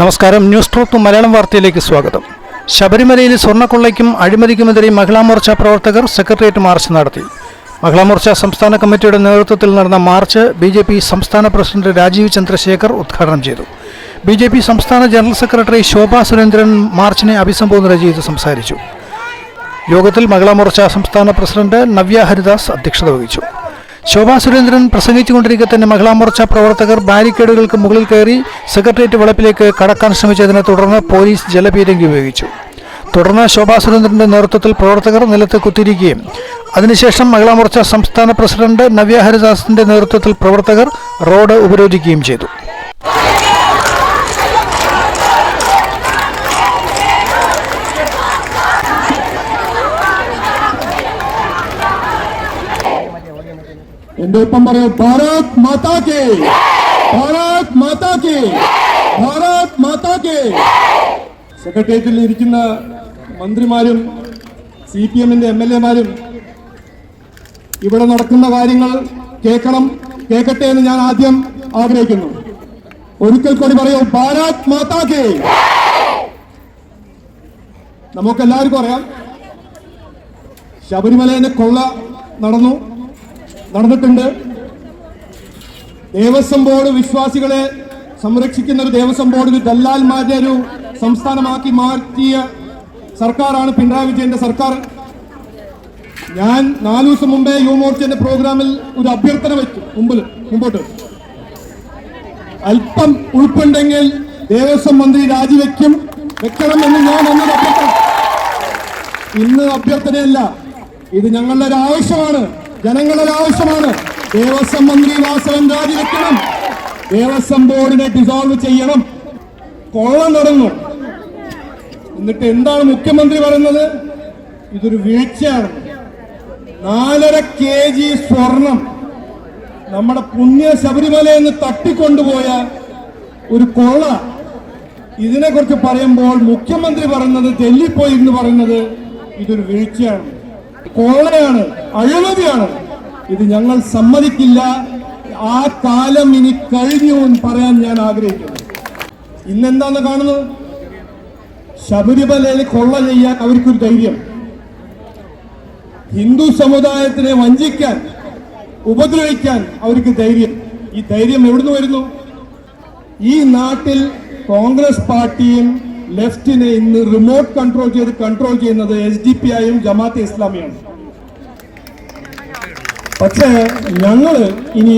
നമസ്കാരം. News to Malayalam വാർത്തയിലേക്ക് സ്വാഗതം. ശബരിമലയിൽ സ്വർണക്കൊള്ളയ്ക്കും അഴിമതിക്കുമെതിരെ മഹിളാ മോർച്ച പ്രവർത്തകർ സെക്രട്ടേറിയറ്റ് മാർച്ച് നടത്തി. മഹിളാ മോർച്ച സംസ്ഥാന കമ്മിറ്റിയുടെ നേതൃത്വത്തിൽ നടന്ന മാർച്ച് ബി ജെ പി സംസ്ഥാന പ്രസിഡന്റ് രാജീവ് ചന്ദ്രശേഖർ ഉദ്ഘാടനം ചെയ്തു. ബി ജെ പി സംസ്ഥാന ജനറൽ സെക്രട്ടറി ശോഭാ സുരേന്ദ്രൻ മാർച്ചിനെ അഭിസംബോധന ചെയ്ത് സംസാരിച്ചു. യോഗത്തിൽ മഹിളാ മോർച്ച സംസ്ഥാന പ്രസിഡന്റ് നവ്യ ഹരിദാസ് അധ്യക്ഷത വഹിച്ചു. ശോഭാ സുരേന്ദ്രൻ പ്രസംഗിച്ചുകൊണ്ടിരിക്കെ തന്നെ മഹിളാ മോർച്ച പ്രവർത്തകർ ബാരിക്കേഡുകൾക്ക് മുകളിൽ കയറി സെക്രട്ടേറിയറ്റ് വളപ്പിലേക്ക് കടക്കാൻ ശ്രമിച്ചതിനെ തുടർന്ന് പോലീസ് ജലപീരങ്കി ഉപയോഗിച്ചു. തുടർന്ന് ശോഭാ സുരേന്ദ്രന്റെ നേതൃത്വത്തിൽ പ്രവർത്തകർ നിലത്ത് കുത്തിയിരിക്കുകയും അതിനുശേഷം മഹിളാ മോർച്ച സംസ്ഥാന പ്രസിഡന്റ് നവ്യ ഹരിദാസിന്റെ നേതൃത്വത്തിൽ പ്രവർത്തകർ റോഡ് ഉപരോധിക്കുകയും ചെയ്തു എന്റെ ഒപ്പം പറയൂ ഭാരത് മാതാ കേ ഭാരത് മാതാ കേ ഭാരത് മാതാ കേ. സെക്രട്ടേറിയറ്റിൽ ഇരിക്കുന്ന മന്ത്രിമാരും സി പി എമ്മിന്റെ എം എൽ എമാരും ഇവിടെ നടക്കുന്ന കാര്യങ്ങൾ കേൾക്കണം കേൾക്കട്ടെ എന്ന് ഞാൻ ആദ്യം ആഗ്രഹിക്കുന്നു. ഒരിക്കൽ കൂടി പറയൂ ഭാരത് മാതാ കെ. നമുക്കെല്ലാവർക്കും അറിയാം ശബരിമലയിലെ കൊള്ള നടന്നു. നടന്നിട്ടുണ്ട്. ദേവസ്വം ബോർഡ് വിശ്വാസികളെ സംരക്ഷിക്കുന്ന ഒരു ദേവസ്വം ബോർഡ് ഒരു ദല്ലാൽമാരുടെ ഒരു സംസ്ഥാനമാക്കി മാറ്റിയ സർക്കാരാണ് പിണറായി വിജയന്റെ സർക്കാർ. ഞാൻ നാലു ദിവസം മുമ്പേ യുവമോർച്ചന്റെ പ്രോഗ്രാമിൽ ഒരു അഭ്യർത്ഥന വെച്ചു. മുമ്പിൽ മുമ്പോട്ട്. അല്പം ഉൾപ്പുണ്ടെങ്കിൽ ദേവസ്വം മന്ത്രി രാജിവെക്കും. വെക്കണം എന്ന് ഞാൻ അന്നൊരു അഭ്യർത്ഥന ഇന്ന് അഭ്യർത്ഥനയല്ല. ഇത് ഞങ്ങളുടെ ഒരു ആവശ്യമാണ്. ജനങ്ങളുടെ ആവശ്യമാണ്. ദേവസ്വം മന്ത്രി വാസവൻ രാജിവെക്കണം. ദേവസ്വം ബോർഡിനെ ഡിസോൾവ് ചെയ്യണം. കൊള്ള നടന്നു എന്നിട്ട് എന്താണ് മുഖ്യമന്ത്രി പറയുന്നത്? ഇതൊരു വീഴ്ചയാണ്. നാലര കെ ജി സ്വർണം നമ്മുടെ പുണ്യ ശബരിമലയിൽ നിന്ന് തട്ടിക്കൊണ്ടുപോയ ഒരു കൊള്ള. ഇതിനെക്കുറിച്ച് പറയുമ്പോൾ മുഖ്യമന്ത്രി പറയുന്നത് ഡൽഹിപ്പോയി എന്ന് പറയുന്നത് ഇതൊരു വീഴ്ചയാണ്. കൊള്ളയാണ് അഴിമതിയാണ്. ഇത് ഞങ്ങൾ സമ്മതിക്കില്ല. ആ കാലം ഇനി കഴിഞ്ഞു എന്ന് പറയാൻ ഞാൻ ആഗ്രഹിക്കുന്നു. ഇന്നെന്താന്ന് കാണുന്നത്? ശബരിമലയിൽ കൊള്ള ചെയ്യാൻ അവർക്കൊരു ധൈര്യം. ഹിന്ദു സമുദായത്തിനെ വഞ്ചിക്കാൻ ഉപദ്രവിക്കാൻ അവർക്ക് ധൈര്യം. ഈ ധൈര്യം എവിടുന്ന് വരുന്നു? ഈ നാട്ടിൽ കോൺഗ്രസ് പാർട്ടിയും ലെഫ്റ്റിനെ ഇന്ന് റിമോട്ട് കൺട്രോൾ ചെയ്ത് കൺട്രോൾ ചെയ്യുന്നത് എസ് ഡി പി ആയും ജമാഅത്തെ ഇസ്ലാമിയാണ്. പക്ഷേ ഞങ്ങൾ ഇനി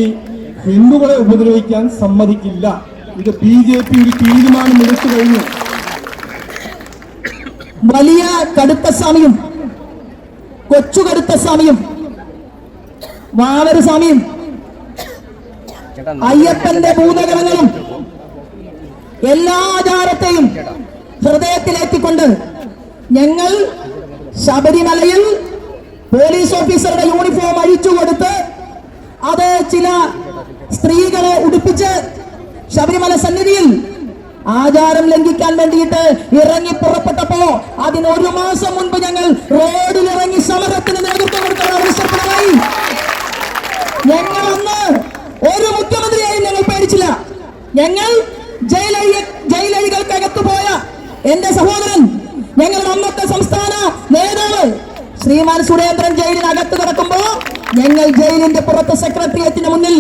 ഹിന്ദുക്കളെ ഉപദ്രവിക്കാൻ സമ്മതിക്കില്ല. ഇത് ബി ജെ പി ഒരു തീരുമാനം എടുത്തു കഴിഞ്ഞു. വലിയ കടുത്ത സ്വാമിയും കൊച്ചു കടുത്ത സ്വാമിയും വാവര് സ്വാമിയും അയ്യപ്പന്റെ ഭൂതഗണങ്ങളും എല്ലാ ആചാരത്തെയും ഹൃദയത്തിലെത്തിക്കൊണ്ട് ഞങ്ങൾ ശബരിമലയിൽ പോലീസ് ഓഫീസറുടെ യൂണിഫോം അഴിച്ചു കൊടുത്ത് അത് ചില സ്ത്രീകളെ ഉടുപ്പിച്ച് ശബരിമല സന്നിധിയിൽ ആചാരം ലംഘിക്കാൻ വേണ്ടിയിട്ട് ഇറങ്ങി പുറപ്പെട്ടപ്പോ അതിന് ഒരു മാസം മുൻപ് ഞങ്ങൾ റോഡിൽ ഇറങ്ങി സമരത്തിന് നേതൃത്വം കൊടുക്കാൻ ആവശ്യപ്പെടുകയായി. ഞങ്ങൾ അന്ന് ഒരു മുഖ്യമന്ത്രിയെയും ഞങ്ങൾ പേടിച്ചില്ല. ഞങ്ങൾ ജയിലഴി ജയിലഴികൾക്കകത്ത് പോയ എന്റെ സഹോദരൻ ഞങ്ങളുടെ അന്നത്തെ സംസ്ഥാന നേതാവ് ശ്രീമാൻ സുരേന്ദ്രൻ ജയിലിനകത്ത് കിടക്കുമ്പോ ഞങ്ങൾ ജയിലിന്റെ പുറത്ത് സെക്രട്ടേറിയറ്റിന് മുന്നിൽ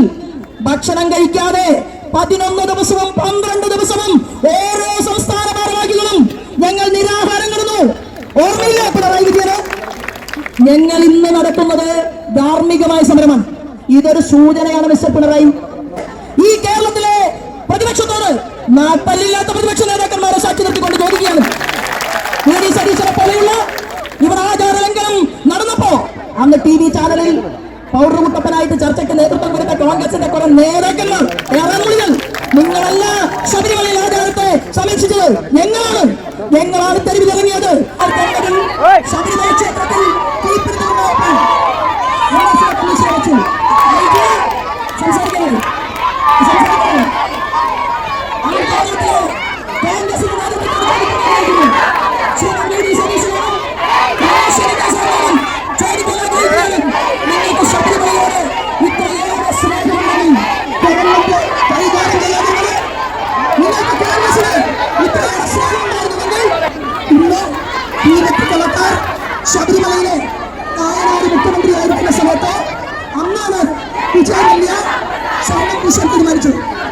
ഭക്ഷണം കഴിക്കാതെ പതിനൊന്ന് ദിവസവും പന്ത്രണ്ട് ദിവസവും ഓരോ സംസ്ഥാന ഭാരവാഹികളും ഞങ്ങൾ നിരാഹാരം കിടന്നു. ഓർമ്മയില്ല പിണറായി വിജയന്? ഞങ്ങൾ ഇന്ന് നടത്തുന്നത് ധാർമ്മികമായ സമരമാണ്. ഇതൊരു സൂചനയാണ് മിസ്റ്റർ പിണറായി. ഈ കേരളത്തിലെ പ്രതിപക്ഷത്തോട് നാട്ടല്ലില്ലാത്ത പ്രതിപക്ഷ നേതാക്കന്മാരെ സാക്ഷി നിർത്തിക്കൊണ്ട് ചോദിക്കുകയാണ് വി ഡി സതീശനെ പോലെയുള്ള ഇവിടെ ആചാര ലംഘനം നടന്നപ്പോ അന്ന് ടി വി ചാനലിൽ പൗഡർ കുട്ടപ്പനായിട്ട് ചർച്ചയ്ക്ക് നേതൃത്വം കൊടുത്ത കോൺഗ്രസിന്റെ കുറെ നേതാക്കന്മാർ ഏറാമുളികൾ നിങ്ങളല്ല ശബരിമലയിൽ ആചാരത്തെ സമീക്ഷിച്ചത് ഞങ്ങളാണ്. ഞങ്ങളാണ് തെരുവിലിറങ്ങിയത്. 先别忙着。